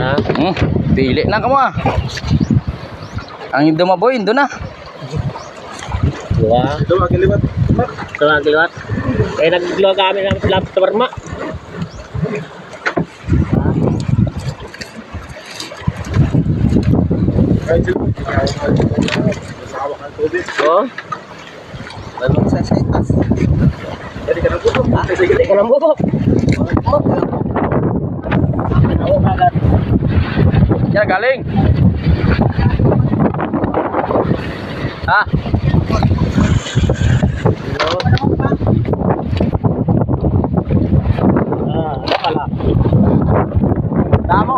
Ha? Hmm, pili na ka mo ah. Ang indo maboy, indo na. Dua. Dua kiliwat. Dua kiliwat. Eh, nagluwa kami ng slab sa barma. Oh, Lalong sa saitas. Jadi ka nang putok. hindi ka nang bubok. Ya galing? Ah. Ah, ha? Tamo.